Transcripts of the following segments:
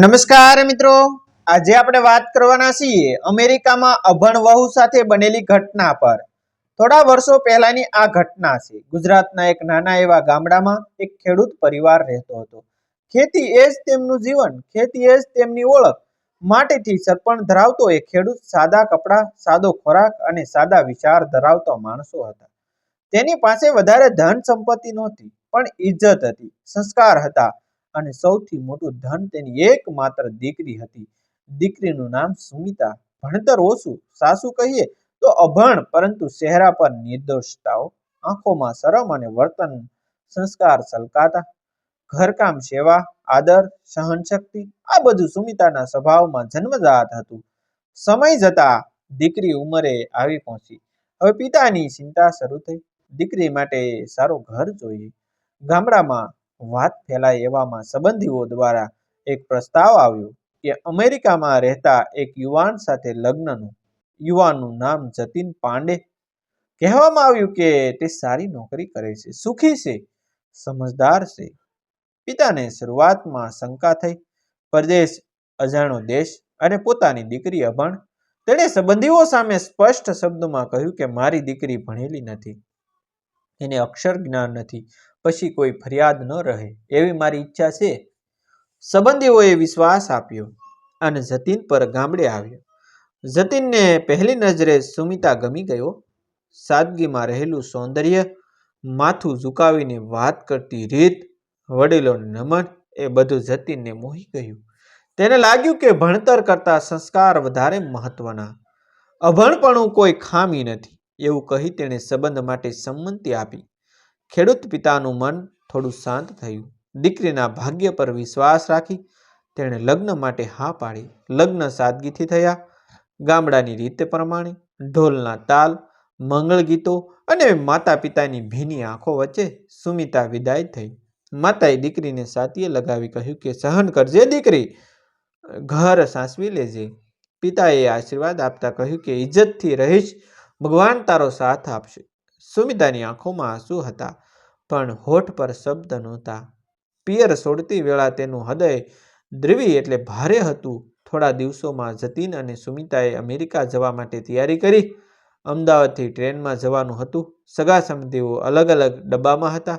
નમસ્કાર મિત્રો. આજે આપણે વાત કરવાના છીએ અમેરિકામાં અભણ વહુ સાથે બનેલી ઘટના પર. થોડા વર્ષો પહેલાની આ ઘટના છે. ગુજરાતના એક નાના એવા ગામડામાં એક ખેડૂત પરિવાર રહેતો હતો. ખેતી એ જ તેમનું જીવન, ખેતી એ જ તેમની ઓળખ. માટેથી સરપણ ધરાવતો એ ખેડૂત સાદા કપડાં, સાદો ખોરાક અને સાદા વિચાર ધરાવતો માણસો હતા. તેની પાસે વધારે ધન સંપત્તિ નહોતી, પણ ઇજ્જત હતી, સંસ્કાર હતા. અને સૌથી મોટું ધન તેની એકમાત્ર દીકરી હતી. દીકરીનું નામ સુમિતા, ભણતર ઓછું, સાસુ કહીએ તો અભણ, પરંતુ ચહેરા પર નિર્દોષતાઓ, આંખોમાં શરમ અને વર્તન, સંસ્કાર સલકાતા, ઘરકામ સેવા, આદર, સહનશક્તિ, આ બધું સુમિતાના સ્વભાવમાં જન્મજાત હતું. સમય જતા દીકરી ઉંમરે આવી પહોંચી. હવે પિતાની ચિંતા શરૂ થઈ. દીકરી માટે સારું ઘર જોઈએ. ગામડામાં વાત ફેલાય એવામાં સંબંધીઓ દ્વારા એક પ્રસ્તાવ આવ્યો કે અમેરિકામાં રહેતા એક યુવાન સાથે લગ્નનું, યુવાનનું નામ જતીન પાંડે. કહેવામાં આવ્યું કે તે સારી નોકરી કરે છે, સુખી છે, સમજદાર છે. પિતાને શરૂઆતમાં શંકા થઈ. પરદેશ અજાણો દેશ અને પોતાની દીકરી અભણ. તેણે સંબંધીઓ સામે સ્પષ્ટ શબ્દોમાં કહ્યું કે મારી દીકરી ભણેલી નથી. એને અક્ષર જ્ઞાન નથી. પછી કોઈ ફરિયાદ ન રહે એવી મારી ઈચ્છા છે. સંબંધીઓએ વિશ્વાસ આપ્યો અને જતીન પર ગામડે આવ્યો. જતીનને પહેલી નજરે સુમિતા ગમી ગયો. સાદગીમાં રહેલું સૌંદર્ય, માથું ઝુકાવીને વાત કરતી રીત, વડીલોનું નમન એ બધું જતીનને મોહી ગયું. તેને લાગ્યું કે ભણતર કરતાં સંસ્કાર વધારે મહત્વના. અભણપણું કોઈ ખામી નથી, એવું કહી તેણે સંબંધ માટે સંમતિ આપી. ખેડૂત પિતાનું મન થોડું શાંત થયું. દીકરીના ભાગ્ય પર વિશ્વાસ રાખી તેણે લગ્ન માટે હા પાડી. લગ્ન સાદગીથી થયા. ગામડાની રીત પ્રમાણે ઢોલના તાલ, મંગળ ગીતો અને માતા પિતાની ભીની આંખો વચ્ચે સુમિતા વિદાય થઈ. માતાએ દીકરીને સાતીએ લગાવી કહ્યું કે, સહન કરજે દીકરી. ઘર સાસવી લેજે. પિતાએ આશીર્વાદ આપતા કહ્યું કે, ઇજ્જતથી રહીશ. ભગવાન તારો સાથ આપશે. સુમિતાની આંખોમાં આંસુ હતા? પણ હોઠ પર શબ્દ નહોતા. પિયર છોડતી વેળા તેનું હૃદય દ્રવી એટલે ભારે હતું. થોડા દિવસોમાં જતીન અને સુમિતાએ અમેરિકા જવા માટે તૈયારી કરી. અમદાવાદથી ટ્રેનમાં જવાનું હતું. સગા સંબંધીઓ અલગ અલગ ડબ્બામાં હતા.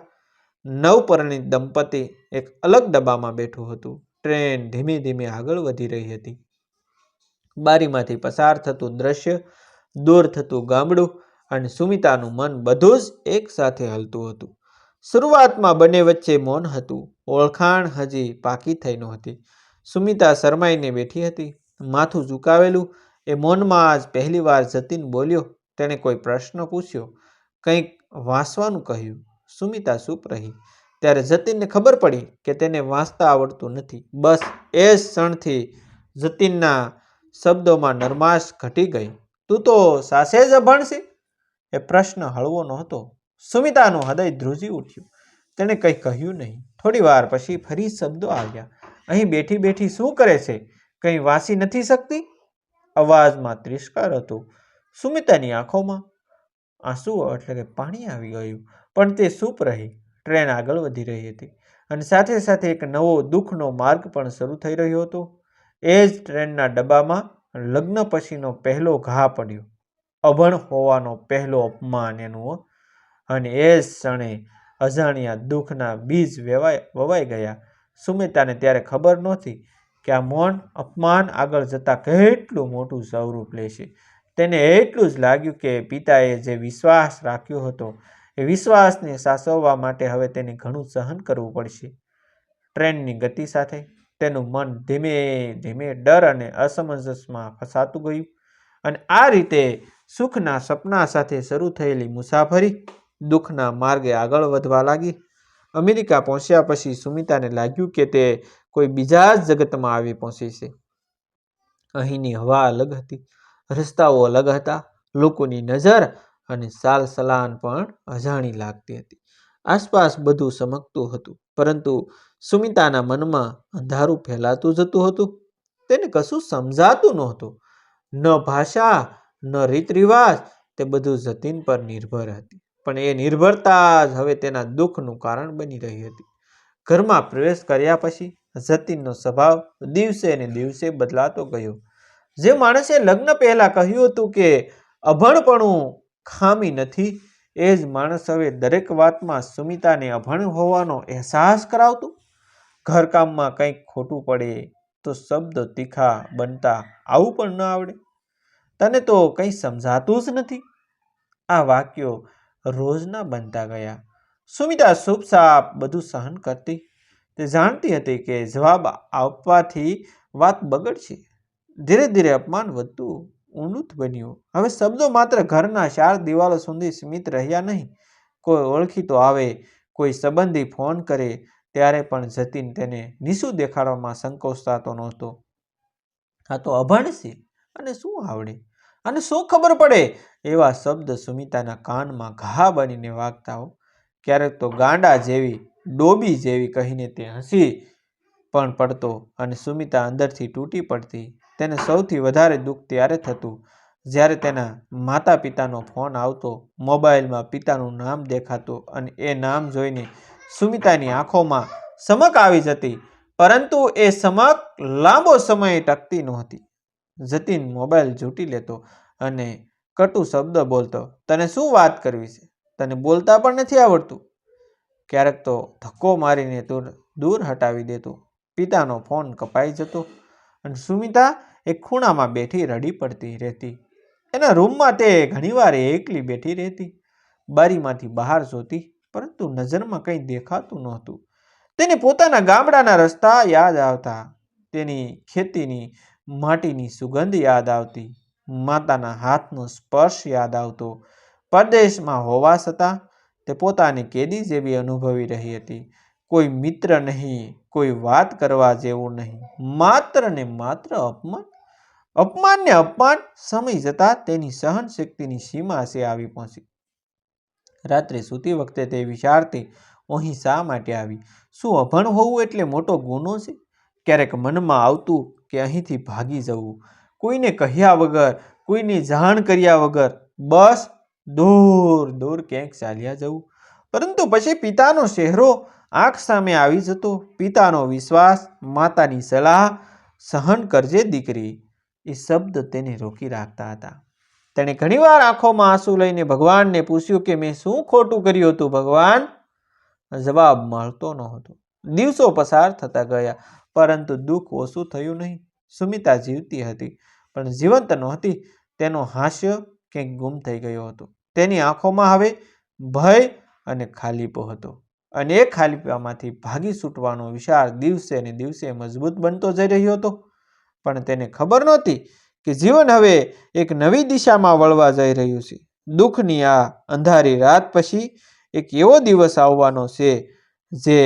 નવપરિણીત દંપતી એક અલગ ડબ્બામાં બેઠું હતું. ટ્રેન ધીમે ધીમે આગળ વધી રહી હતી. બારીમાંથી પસાર થતું દ્રશ્ય, દૂર થતું ગામડું અને સુમિતાનું મન બધું જ એક સાથે હલતું હતું. શરૂઆતમાં બંને વચ્ચે મૌન હતું. ઓળખાણ હજી પાકી થઈ નહોતી. સુમિતા શરમાઈને બેઠી હતી. માથું ઝુકાવેલું. એ મૌનમાં આજ પહેલીવાર જતીન બોલ્યો. તેણે કોઈ પ્રશ્ન પૂછ્યો. કંઈક વાંચવાનું કહ્યું. સુમિતા ચૂપ રહી. ત્યારે જતીનને ખબર પડી કે તેને વાંચતા આવડતું નથી. બસ એ જ ક્ષણથી જતીનના શબ્દોમાં નરમાશ ઘટી ગઈ. તું તો સાસે જ અભણ છે એ પ્રશ્ન હળવો નહોતો. સુમિતાનું હૃદય ધ્રુજી ઉઠ્યું. તેણે કંઈ કહ્યું નહીં. થોડી વાર પછી ફરી શબ્દો આવ્યા. અહીં બેઠી બેઠી શું કરે છે? કંઈ વાંચી નથી શકતી? અવાજમાં ત્રિષ્કાર હતો. સુમિતાની આંખોમાં આંસુ એટલે કે પાણી આવી ગયું, પણ તે સૂપ રહી. ટ્રેન આગળ વધી રહી હતી. અને સાથે સાથે એક નવો દુઃખનો માર્ગ પણ શરૂ થઈ રહ્યો હતો. એ જ ટ્રેનના ડબ્બામાં લગ્ન પછીનો પહેલો ઘા પડ્યો. અભણ હોવાનો પહેલો અપમાન એનું અને એ ક્ષણે અજાણ્યા દુઃખના બીજ વેવાય, વવાઈ ગયા. સુમિતાને ત્યારે ખબર નહોતી કે આ મૌન અપમાન આગળ જતાં કેટલું મોટું સ્વરૂપ લેશે તેને એટલું જ લાગ્યું કે પિતાએ જે વિશ્વાસ રાખ્યો હતો, એ વિશ્વાસને સાસવવા માટે હવે તેને ઘણું સહન કરવું પડશે. ટ્રેનની ગતિ સાથે તેનું મન ધીમે ધીમે ડર અને અસમંજસમાં ફસાતું ગયું. અને આ રીતે સુખના સપના સાથે શરૂ થયેલી મુસાફરી દુઃખના માર્ગે આગળ વધવા લાગી. અમેરિકા પહોંચ્યા પછી સુમિતાને લાગ્યું કે તે કોઈ બીજા જ જગતમાં આવી પહોંચી છે. અહીંની હવા અલગ હતી, રસ્તાઓ અલગ હતા, લોકોની નજર અને સાલ સલાન પણ અજાણી લાગતી હતી. આસપાસ બધું ચમકતું હતું, પરંતુ સુમિતાના મનમાં અંધારું ફેલાતું જતું હતું. તેને કશું સમજાતું નહોતું. ન ભાષા ન રીત રિવાજ, તે બધું જતીન પર નિર્ભર હતી. પણ એ નિર્ભરતા જ હવે તેના દુઃખનું કારણ બની રહી હતી. ઘરમાં પ્રવેશ કર્યા પછી જતીનનો સ્વભાવ દિવસે ને દિવસે બદલાતો ગયો. જે માણસે લગ્ન પહેલા કહ્યું હતું કે, અભણપણું ખામી નથી, એ જ માણસ હવે દરેક વાતમાં સુમિતાને અભણ હોવાનો અહેસાસ કરાવતું? ઘરકામમાં કંઈક ખોટું પડે તો શબ્દ તીખા બનતા આવું પણ ન આવડે? તને તો કંઈ સમજાતું જ નથી. આ વાક્યો રોજના બનતા ગયા. સુમિતા સાપ બધું સહન કરતી. તે જાણતી હતી કે જવાબ આપવાથી વાત બગડશે. ધીરે ધીરે અપમાન વધતું ઊંડું બન્યું. હવે શબ્દો માત્ર ઘરના ચાર દિવાલો સુધી સીમિત રહ્યા નહીં. કોઈ ઓળખીતો આવે, કોઈ સંબંધી ફોન કરે, ત્યારે પણ જતીન તેને નીસું દેખાડવામાં સંકોચાતો નહોતો. આ તો અભણ અને શું આવડે? અને શું ખબર પડે? એવા શબ્દ સુમિતાના કાનમાં ઘા બનીને વાગતા હો. ક્યારેક તો ગાંડા જેવી, ડોબી જેવી કહીને તે હસી પણ પડતો અને સુમિતા અંદરથી તૂટી પડતી. તેને સૌથી વધારે દુઃખ ત્યારે થતું જ્યારે તેના માતા પિતાનો ફોન આવતો, મોબાઈલમાં પિતાનું નામ દેખાતું અને એ નામ જોઈને સુમિતાની આંખોમાં સમક આવી જતી. પરંતુ એ સમક લાંબો સમય ટકતી નહોતી. જતીન મોબાઈલ ઝૂંટી લેતો અને કટુ શબ્દ બોલતો, તને શું વાત કરવી છે? તને બોલતા પણ નથી આવડતું. ક્યારેક તો ધક્કો મારીને દૂર દૂર હટાવી દેતો. પિતાનો ફોન કપાઈ જતો અને સુમિતા એક ખૂણામાં બેઠી રડી પડતી રહેતી. એના રૂમમાં તે ઘણીવાર એકલી બેઠી રહેતી. બારીમાંથી બહાર જોતી, પરંતુ નજરમાં કંઈ દેખાતું નહોતું. તેને પોતાના ગામડાના રસ્તા યાદ આવતા. તેની ખેતીની માટીની સુગંધ યાદ આવતી, માતાના હાથનો સ્પર્શ યાદ આવતો. પરદેશમાં હોવા છતાં તે પોતાને કેદી જેવી અનુભવી રહી હતી. કોઈ મિત્ર નહીં, કોઈ વાત કરવા જેવું નહીં. માત્ર ને માત્ર અપમાન. અપમાન ને અપમાન સમય જતાં તેની સહન શક્તિની સીમા છે આવી પહોંચી. રાત્રે સૂતી વખતે તે વિચારતી અહીં શા માટે આવી? શું અભણ હોવું એટલે મોટો ગુનો છે? ક્યારેક મનમાં આવતું કે અહીંથી ભાગી જવું. કોઈને કહ્યા વગર, કોઈની જાણ કર્યા વગર બસ દૂર દૂર ક્યાંક ચાલ્યા જવું. પરંતુ પછી પિતાનો ચહેરો આંખ સામે આવી જતો. પિતાનો વિશ્વાસ, માતાની સલાહ સહન કરજે દીકરી, એ શબ્દ તેને રોકી રાખતા હતા. તેણે ઘણીવાર આંખોમાં આંસુ લઈને ભગવાનને પૂછ્યું કે, મેં શું ખોટું કર્યું હતું, ભગવાન? જવાબ મળતો ન હતો દિવસો પસાર થતા ગયા. પરંતુ દુઃખ ઓછું થયું નહીં. સુમિતા જીવતી હતી, પણ જીવંત નહોતી. તેનો હાસ્ય ક્યાંક ગુમ થઈ ગયો હતો. તેની આંખોમાં હવે ભય અને ખાલીપો હતો. અને એ ખાલીપામાંથી ભાગી છૂટવાનો વિચાર દિવસે ને દિવસે મજબૂત બનતો જઈ રહ્યો હતો. પણ તેને ખબર નહોતી કે જીવન હવે એક નવી દિશામાં વળવા જઈ રહ્યું છે. દુઃખની આ અંધારી રાત પછી એક એવો દિવસ આવવાનો છે, જે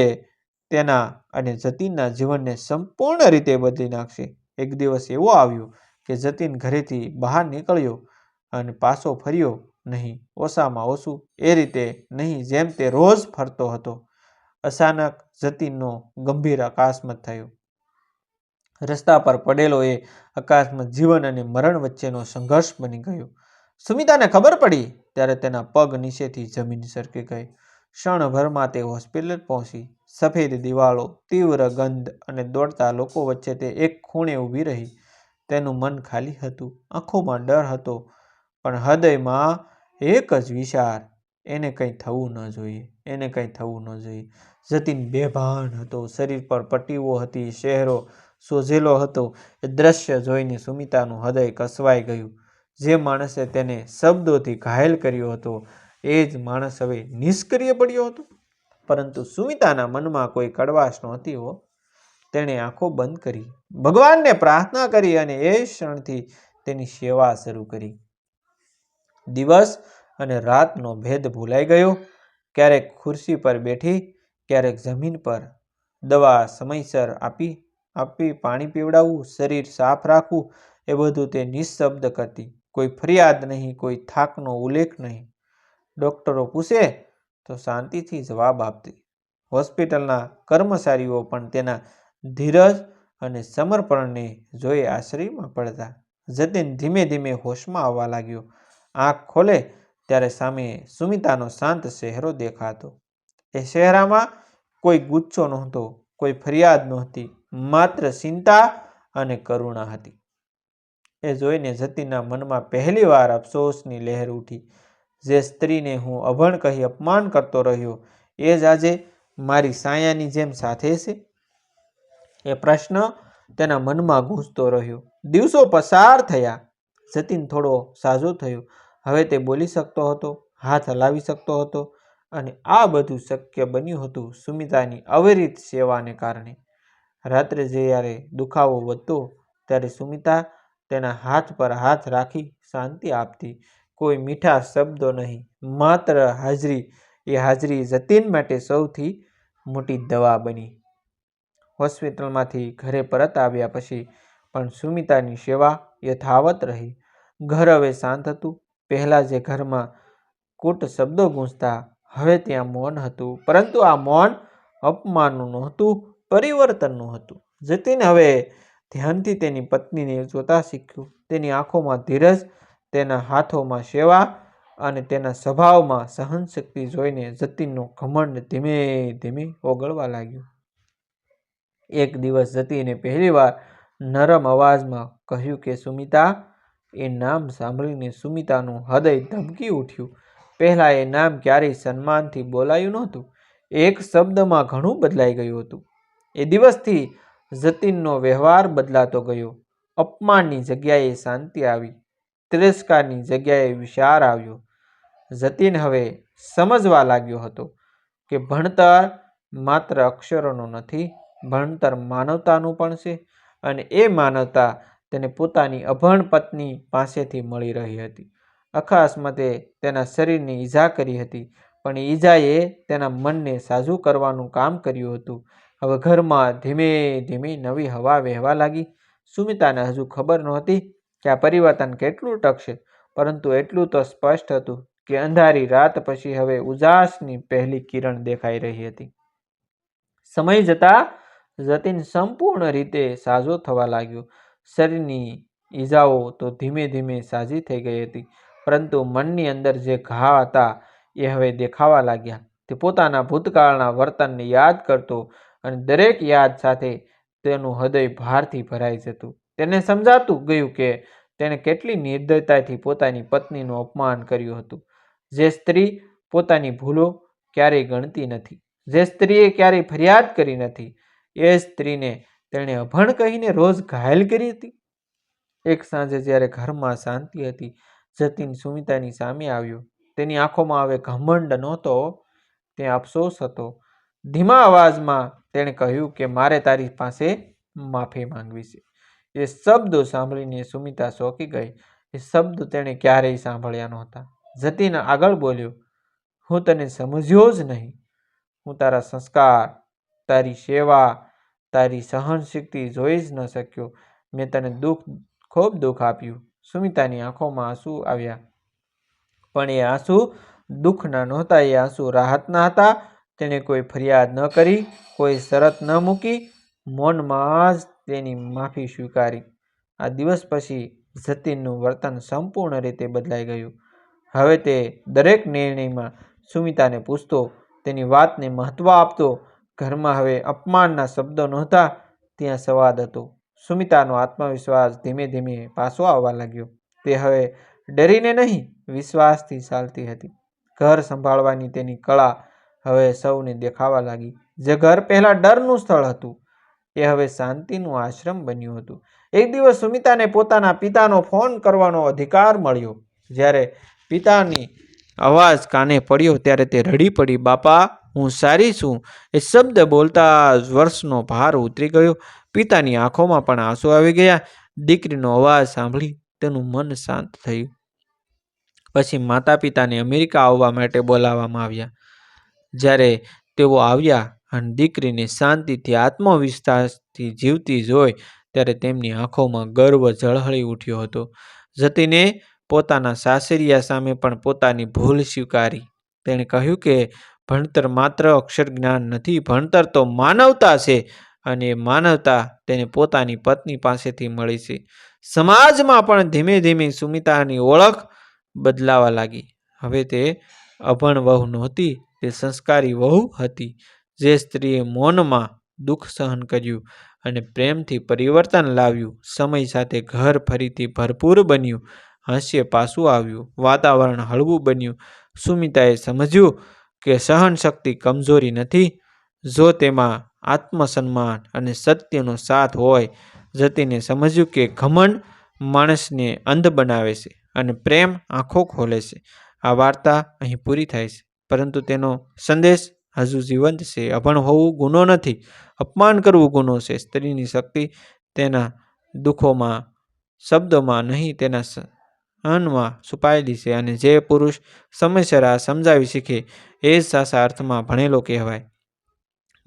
તેના અને જતીનના જીવનને સંપૂર્ણ રીતે બદલી નાખશે. એક દિવસ એવો આવ્યો કે જતીન ઘરેથી બહાર નીકળ્યો અને પાછો ફર્યો નહીં. ઓછામાં ઓછું એ રીતે નહીં જેમ તે રોજ ફરતો હતો. અચાનક જતીનનો ગંભીર અકસ્માત થયો. રસ્તા પર પડેલો એ અકસ્માત જીવન અને મરણ વચ્ચેનો સંઘર્ષ બની ગયો. સુમિતાને ખબર પડી ત્યારે તેના પગ નીચેથી જમીન સરકી ગઈ. ક્ષણભરમાં તે હોસ્પિટલ પહોંચી. સફેદ દિવાળો તીવ્ર ગંધ અને દોડતા લોકો વચ્ચે તે એક ખૂણે ઊભી રહી. તેનું મન ખાલી હતું. આંખોમાં ડર હતો, પણ હૃદયમાં એક જ વિચાર. એને કંઈ થવું ન જોઈએ, એને કંઈ થવું ન જોઈએ. જતીન બેભાન હતો. શરીર પર પટ્ટીઓ હતી, શહેરો સોજેલો હતો. એ દ્રશ્ય જોઈને સુમિતાનું હૃદય કસવાઈ ગયું. જે માણસે તેને શબ્દોથી ઘાયલ કર્યો હતો એ જ માણસ હવે નિષ્ક્રિય પડ્યો હતો. પરંતુ સુમિતાના મનમાં કોઈ કડવાશ નહોતી હો. તેણે આંખો બંધ કરી, ભગવાનને પ્રાર્થના કરી અને એ ક્ષણથી તેની સેવા શરૂ કરી. દિવસ અને રાતનો ભેદ ભૂલાઈ ગયો. ક્યારેક ખુરશી પર બેઠી, ક્યારેક જમીન પર. દવા સમયસર આપી આપી પાણી પીવડાવવું, શરીર સાફ રાખવું, એ બધું તે નિઃશબ્દ કરતી. કોઈ ફરિયાદ નહીં, કોઈ થાકનો ઉલ્લેખ નહીં. ડૉક્ટરો પૂછે તો શાંતિથી જવાબ આપતી હોસ્પિટલના કર્મચારીઓ પણ તેના ધીરજ અને સમર્પણને જોઈ આશ્રયમાં પડતા. જતીન ધીમે ધીમે હોશમાં આવવા લાગ્યો. આંખ ખોલે ત્યારે સામે સુમિતાનો શાંત ચહેરો દેખાતો. એ ચહેરામાં કોઈ ગુચ્છો નહોતો, કોઈ ફરિયાદ નહોતી, માત્ર ચિંતા અને કરુણા હતી. એ જોઈને જતીનના મનમાં પહેલીવાર અફસોસની લહેર ઉઠી. જે સ્ત્રીને હું અભણ કહી અપમાન કરતો રહ્યો, એ જ આજે મારી સાયાની જેમ સાથે છે? એ પ્રશ્ન તેના મનમાં ગૂંજતો રહ્યો. દિવસો પસાર થયા. જતીન થોડો સાજો થયો. હવે તે બોલી શકતો હતો, હાથ હલાવી શકતો હતો અને આ બધું શક્ય બન્યું હતું સુમિતાની અવિરિત સેવાને કારણે. રાત્રે જ્યારે દુખાવો વધતો, ત્યારે સુમિતા તેના હાથ પર હાથ રાખી શાંતિ આપતી કોઈ મીઠા શબ્દો નહીં. માત્ર હાજરી, એ હાજરી જતીન માટે સૌથી મોટી દવા બની. હોસ્પિટલમાંથી ઘરે પરત આવ્યા પછી પણ સુમિતાની સેવા યથાવત રહી. ઘર હવે શાંત હતું. પહેલાં જે ઘરમાં કૂટ શબ્દો ગૂંજતા, હવે ત્યાં મૌન હતું. પરંતુ આ મૌન અપમાનનું નહોતું, પરિવર્તનનું હતું. જતીન હવે ધ્યાનથી તેની પત્નીને જોતા શીખ્યું. તેની આંખોમાં ધીરજ તેના હાથોમાં સેવા અને તેના સ્વભાવમાં સહનશક્તિ જોઈને જતીનનો ઘમંડ ધીમે ધીમે ઓગળવા લાગ્યો. એક દિવસ જતીને પહેલીવાર નરમ અવાજમાં કહ્યું કે, સુમિતા, એ નામ સાંભળીને સુમિતાનું હૃદય ધબકી ઉઠ્યું. પહેલાં એ નામ ક્યારેય સન્માનથી બોલાયું નહોતું. એક શબ્દમાં ઘણું બદલાઈ ગયું હતું. એ દિવસથી જતીનનો વ્યવહાર બદલાતો ગયો. અપમાનની જગ્યાએ શાંતિ આવી. તિરસ્કારની જગ્યાએ વિચાર આવ્યો. જતીન હવે સમજવા લાગ્યો હતો કે ભણતર માત્ર અક્ષરોનો નથી, ભણતર માનવતાનું પણ છે અને એ માનવતા તેને પોતાની અભણ પત્ની પાસેથી મળી રહી હતી. અખાસમતે તેના શરીરની ઈજા કરી હતી, પણ ઈજાએ તેના મનને સાજું કરવાનું કામ કર્યું હતું. હવે ઘરમાં ધીમે ધીમે નવી હવા વહેવા લાગી. સુમિતાને હજુ ખબર નહોતી કે આ પરિવર્તન કેટલું ટકશે? પરંતુ એટલું તો સ્પષ્ટ હતું કે અંધારી રાત પછી હવે ઉજાસની પહેલી કિરણ દેખાઈ રહી હતી. સમય જતા જતીન સંપૂર્ણ રીતે સાજો થવા લાગ્યો. શરીરની ઈજાઓ તો ધીમે ધીમે સાજી થઈ ગઈ હતી, પરંતુ મનની અંદર જે ઘા હતા એ હવે દેખાવા લાગ્યા. તે પોતાના ભૂતકાળના વર્તનને યાદ કરતો અને દરેક યાદ સાથે તેનું હૃદય ભારથી ભરાઈ જતું. તેને સમજાતું ગયું કે તેણે કેટલી નિર્દયતાથી પોતાની પત્નીનું અપમાન કર્યું હતું. જે સ્ત્રી પોતાની ભૂલો ક્યારેય ગણતી નથી. જે સ્ત્રીએ ક્યારેય ફરિયાદ કરી નથી. એ સ્ત્રીને તેણે અભણ કહીને રોજ ઘાયલ કરી હતી. એક સાંજે જ્યારે ઘરમાં શાંતિ હતી, જતીન સુમિતાની સામે આવ્યો. તેની આંખોમાં હવે ઘમંડ નહોતો, તે અફસોસ હતો. ધીમા અવાજમાં તેણે કહ્યું કે મારે તારી પાસે માફી માંગવી છે. એ શબ્દો સાંભળીને સુમિતા ચોંકી ગઈ. એ શબ્દ તેણે ક્યારેય સાંભળ્યા નહોતા. જતીન આગળ બોલ્યો, હું તને સમજ્યો જ નહીં. હું તારા સંસ્કાર, તારી સેવા, તારી સહનશક્તિ જોઈ જ ન શક્યો. મેં તને દુઃખ, ખૂબ દુઃખ આપ્યું. સુમિતાની આંખોમાં આંસુ આવ્યા. પણ એ આંસુ દુઃખના નહોતા, એ આંસુ રાહતના હતા. તેણે કોઈ ફરિયાદ ન કરી, કોઈ શરત ન મૂકી. મૌનમાં જ તેની માફી સ્વીકારી. આ દિવસ પછી જતીનનું વર્તન સંપૂર્ણ રીતે બદલાઈ ગયું. હવે તે દરેક નિર્ણયમાં સુમિતાને પૂછતો, તેની વાતને મહત્ત્વ આપતો? ઘરમાં હવે અપમાનના શબ્દો નહોતા? ત્યાં સંવાદ હતો. સુમિતાનો આત્મવિશ્વાસ ધીમે ધીમે પાછો આવવા લાગ્યો. તે હવે ડરીને નહીં, વિશ્વાસથી ચાલતી હતી. ઘર સંભાળવાની તેની કળા હવે સૌને દેખાવા લાગી. જે ઘર પહેલાં ડરનું સ્થળ હતું. એ હવે શાંતિનું આશ્રમ બન્યું હતું. એક દિવસ સુમિતાને પોતાના પિતાનો ફોન કરવાનો અધિકાર મળ્યો. જ્યારે પિતાની અવાજ કાને પડ્યો ત્યારે તે રડી પડી, બાપા, હું સારી છું. એ શબ્દ બોલતા જ વર્ષનો ભાર ઉતરી ગયો. પિતાની આંખોમાં પણ આંસુ આવી ગયા. દીકરીનો અવાજ સાંભળી તેનું મન શાંત થયું. પછી માતા પિતાને અમેરિકા આવવા માટે બોલાવવામાં આવ્યા. જ્યારે તેઓ આવ્યા અને દીકરીને શાંતિથી આત્મવિશ્વાસથી જીવતી જોઈ ત્યારે તેમની આંખોમાં ગર્વ ઝળહળી ઉઠ્યો હતો. જતીને પોતાના સાસરિયા સામે પણ પોતાની ભૂલ સ્વીકારી. તેણે કહ્યું કે, ભણતર માત્ર અક્ષર જ્ઞાન નથી, ભણતર તો માનવતા છે અને માનવતા તેને પોતાની પત્ની પાસેથી મળી છે. સમાજમાં પણ ધીમે ધીમે સુમિતાની ઓળખ બદલાવા લાગી. હવે તે અભણ વહુ નહોતી, તે સંસ્કારી વહુ હતી. જે સ્ત્રીએ મૌનમાં દુઃખ સહન કર્યું અને પ્રેમથી પરિવર્તન લાવ્યું, સમય સાથે ઘર ફરીથી ભરપૂર બન્યું, હાસ્ય પાછું આવ્યું, વાતાવરણ હળવું બન્યું. સુમિતાએ સમજ્યું કે સહનશક્તિ કમજોરી નથી, જો તેમાં આત્મસન્માન અને સત્યનો સાથ હોય, જતીને સમજ્યું કે ઘમંડ માણસને અંધ બનાવે છે અને પ્રેમ આંખો ખોલે છે. આ વાર્તા અહીં પૂરી થાય છે. પરંતુ તેનો સંદેશ હજુ જીવંત છે, અભણ હોવું ગુનો નથી. અપમાન કરવું ગુનો છે. સ્ત્રીની શક્તિ તેના દુઃખોમાં, શબ્દોમાં નહીં, તેના સહનમાં છુપાયેલી છે અને જે પુરુષ સમયસર આ સમજાવી શીખે, એ જ સાચા અર્થમાં ભણેલો કહેવાય.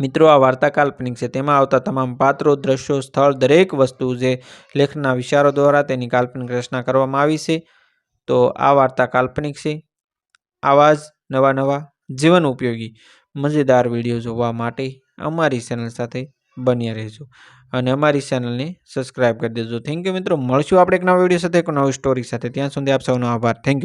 મિત્રો, આ વાર્તા કાલ્પનિક છે. તેમાં આવતા તમામ પાત્રો, દ્રશ્યો, સ્થળ, દરેક વસ્તુ જે લેખના વિચારો દ્વારા તેની કાલ્પનિક રચના કરવામાં આવી છે, તો આ વાર્તા કાલ્પનિક છે. આવા જ નવા નવા જીવન ઉપયોગી મજેદાર વીડિયો જોવા માટે અમારી ચેનલ સાથે બન્યા રહેજો. અને અમારી ચેનલને સબસ્ક્રાઈબ કરી દેજો. થેન્ક યુ મિત્રો. મળશું આપણે એક નવા વીડિયો સાથે, એક નવી સ્ટોરી સાથે. ત્યાં સુધી આપ સૌનો આભાર. Thank you